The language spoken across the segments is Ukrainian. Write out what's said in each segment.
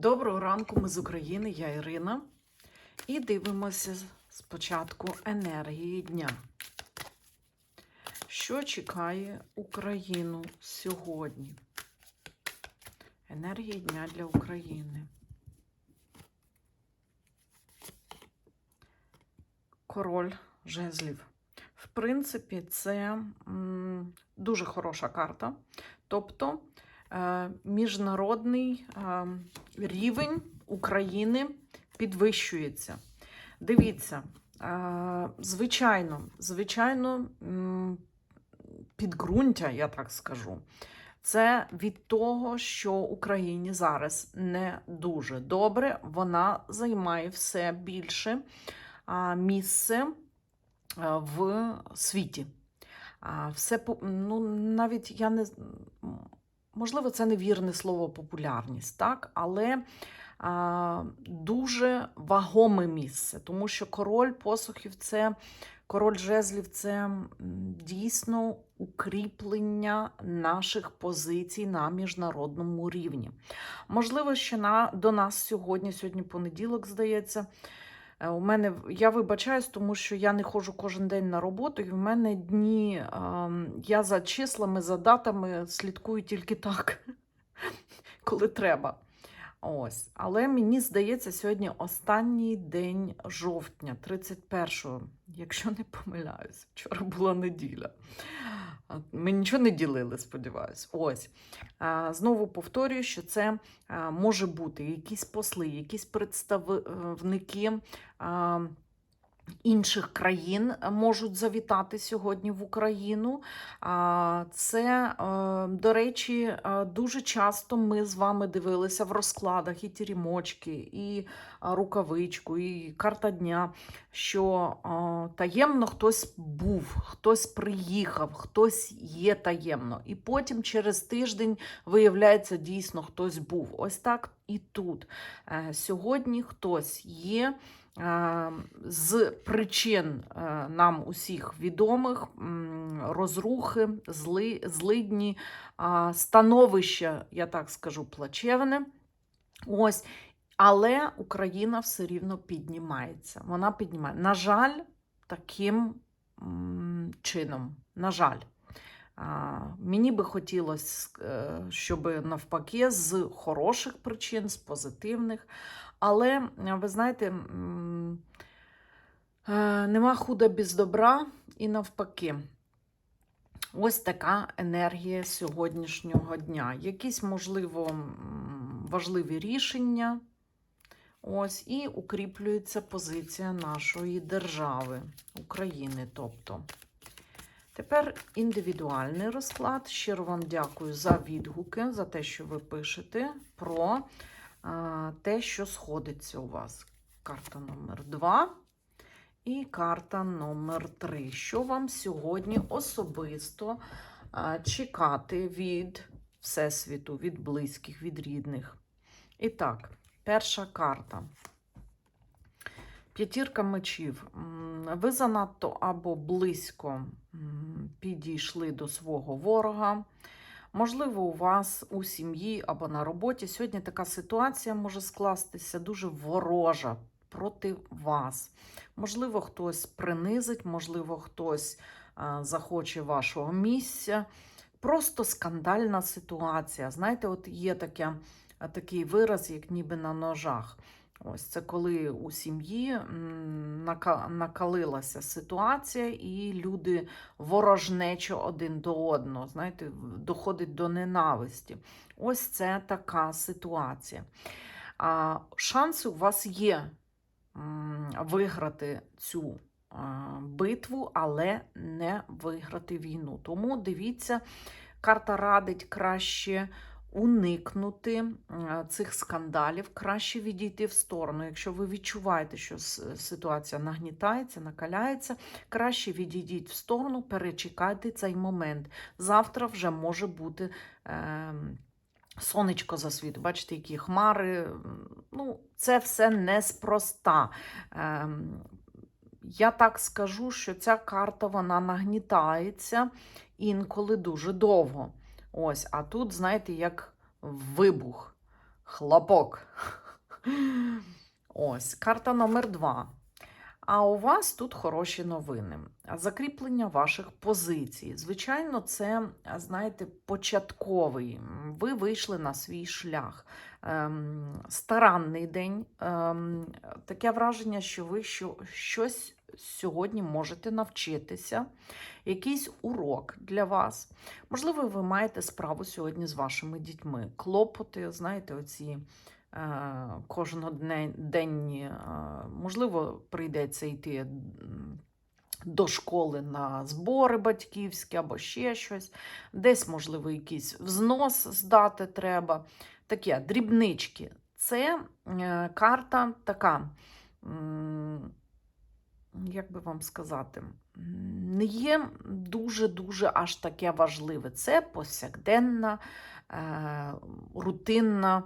Доброго ранку, ми з України, я Ірина. І дивимося спочатку енергії дня. Що чекає Україну сьогодні? Енергії дня для України. Король жезлів. В принципі, це м, дуже хороша карта. Тобто міжнародний е, рівень України підвищується. Дивіться, е, звичайно, звичайно, підґрунтя, я так скажу. Це від того, що Україні зараз не дуже добре. Вона займає все більше місце в світі. Все, ну, навіть я не можливо, це невірне слово популярність, так? але а, дуже вагоме місце, тому що король посухів це король жезлів це дійсно укріплення наших позицій на міжнародному рівні. Можливо, ще на, до нас сьогодні, сьогодні понеділок, здається. Е, У мене я вибачаюсь, тому що я не ходжу кожен день на роботу, і в мене дні я за числами, за датами слідкую тільки так, коли треба. Ось. Але мені здається, сьогодні останній день жовтня, 31-го, якщо не помиляюсь, вчора була неділя. Ми нічого не ділили, сподіваюсь. Ось. Знову повторюю, що це може бути якісь посли, якісь представники а, інших країн можуть завітати сьогодні в Україну. Це, е, до речі, е, дуже часто ми з вами дивилися в розкладах і тірімочки, і рукавичку, і карта дня, що е, таємно хтось був, хтось приїхав, хтось є таємно. І потім через тиждень виявляється, дійсно хтось був. Ось так і тут. Е, Сьогодні хтось є. Е, З причин е, нам усіх відомих розрухи, зли, злидні, а, становище, я так скажу, плачевне. Ось. Але Україна все рівно піднімається. Вона піднімає. На жаль, таким чином. На жаль. Мені би хотілося, е, щоб навпаки, з хороших причин, з позитивних. Але ви знаєте, е, нема худа без добра і навпаки. Ось така енергія сьогоднішнього дня. Якісь, можливо, важливі рішення. Ось, і укріплюється позиція нашої держави, України. тобто. Тепер індивідуальний розклад. Щиро вам дякую за відгуки, за те, що ви пишете про те, що сходиться у вас. Карта номер 2 і карта номер 3. Що вам сьогодні особисто чекати від Всесвіту, від близьких, від рідних? І так, перша карта. П'ятірка мечів. Ви занадто або близько підійшли до свого ворога. Можливо, у вас у сім'ї або на роботі сьогодні така ситуація може скластися дуже ворожа проти вас. Можливо, хтось принизить, можливо, хтось а, захоче вашого місця. Просто скандальна ситуація. Знаєте, от є таке, такий вираз, як ніби на ножах. Ось це коли у сім'ї накалилася ситуація, і люди ворожнечо один до одного, знаєте, доходить до ненависті. Ось це така ситуація. А, шанси у вас є виграти цю битву, але не виграти війну. Тому дивіться, карта радить краще уникнути цих скандалів, краще відійти в сторону. Якщо ви відчуваєте, що ситуація нагнітається, накаляється, краще відійдіть в сторону, перечекайте цей момент. Завтра вже може бути. Е, Сонечко засвітить, бачите, які хмари. Ну, це все неспроста. Ем, я так скажу, що ця карта вона нагнітається інколи дуже довго. Ось, а тут, знаєте, як вибух. хлопок. Ось, карта номер два. А у вас тут хороші новини. Закріплення ваших позицій. Звичайно, це, знаєте, початковий. Ви вийшли на свій шлях. Ем, старанний день. Ем, таке враження, що ви що, щось сьогодні можете навчитися. Якийсь урок для вас. Можливо, ви маєте справу сьогодні з вашими дітьми. Клопоти, знаєте, оці кожноденні, е, можливо, прийдеться йти до школи на збори батьківські або ще щось. Десь, можливо, якийсь взнос здати треба. Таке дрібнички. Це е, карта така. Як би вам сказати, не є дуже-дуже аж таке важливе. Це повсякденна, е, рутинна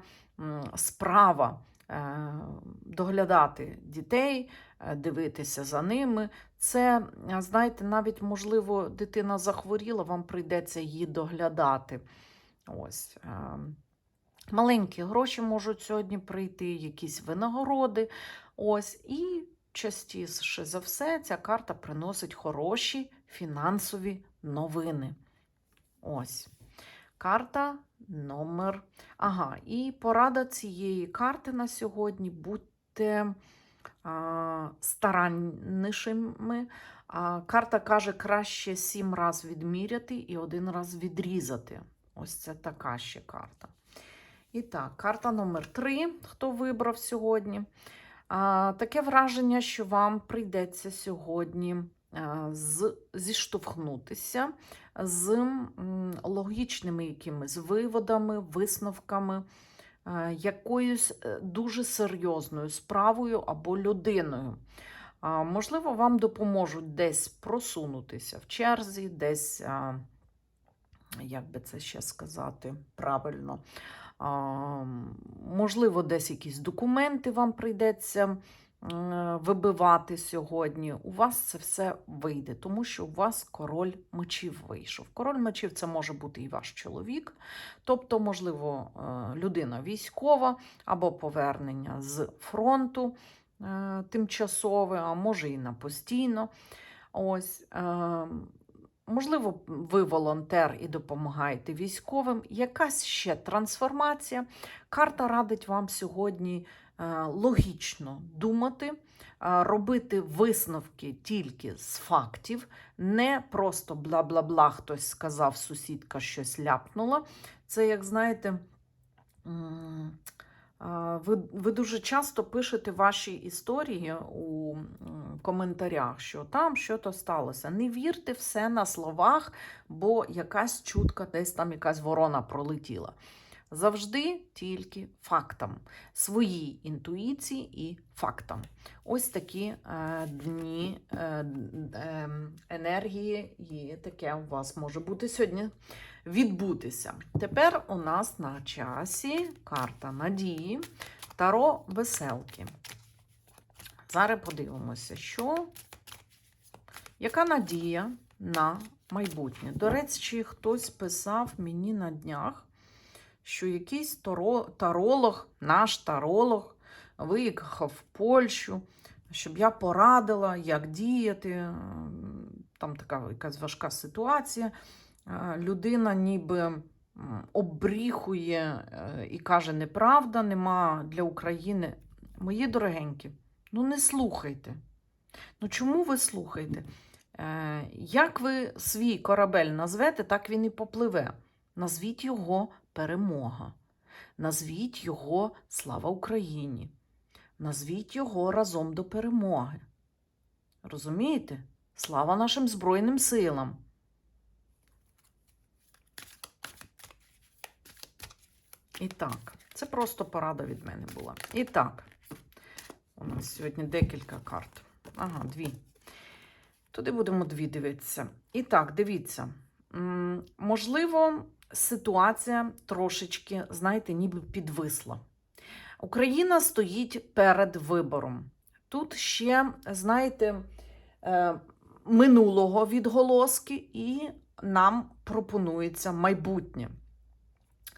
справа е, доглядати дітей, е, дивитися за ними. Це, е, знаєте, навіть, можливо, дитина захворіла, вам прийдеться її доглядати. Ось. е, Маленькі гроші можуть сьогодні прийти, якісь винагороди. Ось. І частіше за все ця карта приносить хороші фінансові новини. Ось. Карта номер. Ага, і порада цієї карти на сьогодні будьте а, стараннішими. А, карта каже, краще сім раз відміряти і один раз відрізати. Ось це така ще карта. І так, карта номер три, хто вибрав сьогодні. Таке враження, що вам прийдеться сьогодні а, з, зіштовхнутися з логічними якимись виводами, висновками, а, якоюсь е, дуже серйозною справою або людиною. Можливо, вам допоможуть десь просунутися в черзі, десь, як би це ще сказати правильно, можливо, десь якісь документи вам прийдеться вибивати сьогодні. У вас це все вийде, тому що у вас король мечів вийшов. Король мечів це може бути і ваш чоловік, тобто, можливо, е, людина військова або повернення з фронту е, тимчасове, а може і на постійно. Ось. Можливо, ви волонтер і допомагаєте військовим. Якась ще трансформація. Карта радить вам сьогодні е, логічно думати, е, робити висновки тільки з фактів, не просто бла-бла-бла, хтось сказав, сусідка щось ляпнула. Це, як знаєте, ви, ви дуже часто пишете ваші історії у коментарях, що там щось сталося. Не вірте все на словах, бо якась чутка, десь там якась ворона пролетіла. Завжди тільки фактам, своїй інтуїції і фактам. Ось такі е, дні е, е, енергії, і таке у вас може бути сьогодні відбутися. Тепер у нас на часі карта надії Таро веселки. Зараз подивимося, що яка надія на майбутнє. До речі, хтось писав мені на днях, що якийсь таро, таролог, наш таролог, виїхав в Польщу, щоб я порадила, як діяти. Там така якась важка ситуація. Е, Людина ніби обріхує е, і каже, неправда, нема для України. Мої дорогенькі, ну не слухайте. Ну чому ви слухаєте? Е, Як ви свій корабель назвете, так він і попливе. Назвіть його перемога. Назвіть його Слава Україні. Назвіть його разом до перемоги. Розумієте? Слава нашим Збройним силам. І так, це просто порада від мене була. І так, у нас сьогодні декілька карт. Ага, дві. Туди будемо дві дивитися. І так, дивіться. Можливо, ситуація трошечки, знаєте, ніби підвисла. Україна стоїть перед вибором. Тут ще, знаєте, е, минулого відголоски, і нам пропонується майбутнє.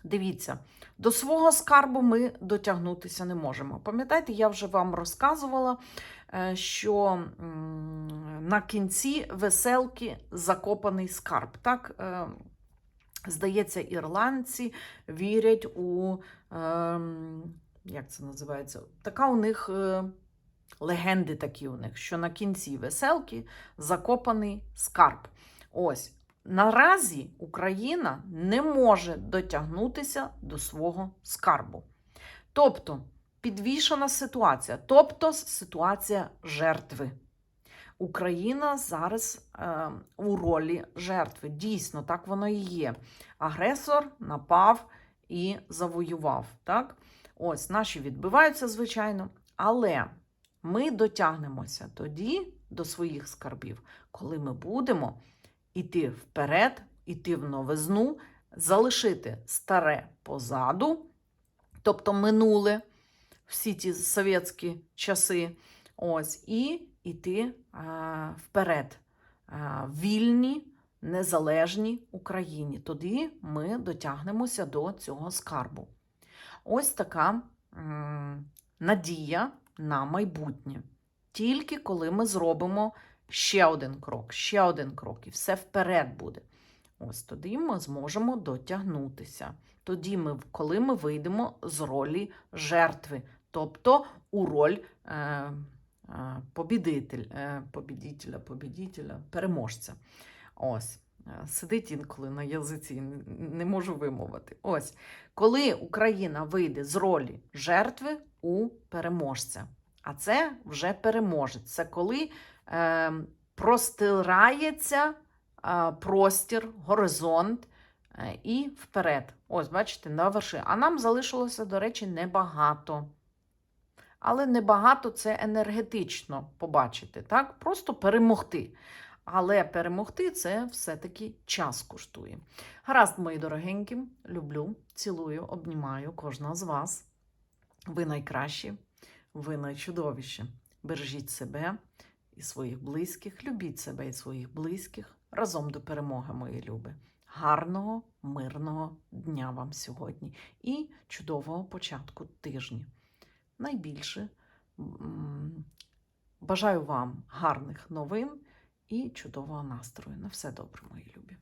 Дивіться, до свого скарбу ми дотягнутися не можемо. Пам'ятаєте, я вже вам розказувала, е, що на кінці веселки закопаний скарб. Так, е, здається, ірландці вірять у, е, як це називається? Така у них е, легенди такі у них, що на кінці веселки закопаний скарб. Ось. Наразі Україна не може дотягнутися до свого скарбу. Тобто підвішена ситуація, тобто ситуація жертви. Україна зараз е, у ролі жертви. Дійсно, так воно і є. Агресор напав і завоював. Так? Ось наші відбиваються, звичайно, але ми дотягнемося тоді до своїх скарбів, коли ми будемо іти вперед, іти в новизну, залишити старе позаду, тобто минуле всі ті совєтські часи, ось, і йти а, вперед, вільні, незалежній Україні. Тоді ми дотягнемося до цього скарбу. Ось така надія на майбутнє. Тільки коли ми зробимо ще один крок, ще один крок, і все вперед буде. Ось тоді ми зможемо дотягнутися. Тоді, ми, коли ми вийдемо з ролі жертви, тобто у роль е, е, побідитель, е, побідителя, побідителя, переможця. Ось. е, Сидить інколи на язиці, не- можу вимовити. Ось, коли Україна вийде з ролі жертви у переможця. А це вже переможець. Це коли е, простирається е, простір, горизонт е, і вперед. Ось, бачите, на верши. А нам залишилося, до речі, небагато. Але небагато це енергетично побачити, так? Просто перемогти. Але перемогти це все-таки час коштує. Гаразд, мої дорогенькі, люблю, цілую, обнімаю кожного з вас. Ви найкращі, ви найчудовіші. Бережіть себе і своїх близьких, любіть себе і своїх близьких. Разом до перемоги, мої люби. Гарного, мирного дня вам сьогодні і чудового початку тижня. Найбільше бажаю вам гарних новин і чудового настрою. На все добре, мої любі.